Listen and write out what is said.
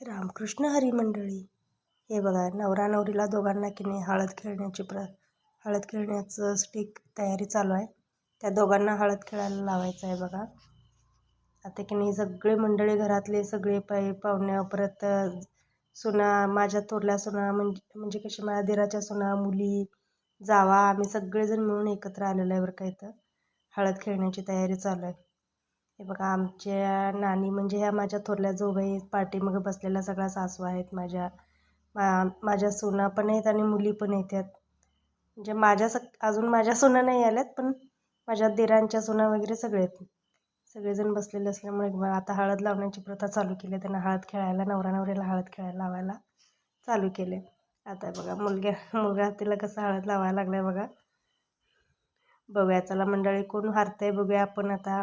रामकृष्ण हरी मंडळी हे बघा नवरा नवरीला दोघांना की नाही हळद खेळण्याची प्र हळद खेळण्याचं स्टिक तयारी चालू आहे. त्या दोघांना हळद खेळायला लावायचं आहे बघा. आता की नाही सगळे मंडळी घरातले सगळे पाय पाहुण्या परत सुना माझ्या थोरल्या सुना म्हणजे म्हणजे कशी माझ्या दिराच्या सुना मुली जावा आम्ही सगळेजण मिळून एकत्र आलेलो आहे बरं का इथं. हळद खेळण्याची तयारी चालू आहे. हे बघा आमच्या नानी म्हणजे ह्या माझ्या थोरल्या जोगाई पाठीमागे बसलेल्या सगळ्या सासू आहेत माझ्या. मा माझ्या सुना पण आहेत आणि मुली पण येतात म्हणजे माझ्या सग अजून माझ्या सुना नाही आल्यात पण माझ्या दिरांच्या सुना वगैरे सगळे आहेत. सगळेजण बसलेले असल्यामुळे बघा आता हळद लावण्याची प्रथा चालू केली आहे त्यांना हळद खेळायला नवरा नवऱ्याला हळद खेळायला लावायला चालू केले. आता बघा मुलग्या मुलगा तिला कसं हळद लावायला लागलं आहे बघा. बघूया चला मंडळी कोण हारतंय बघूया आपण आता.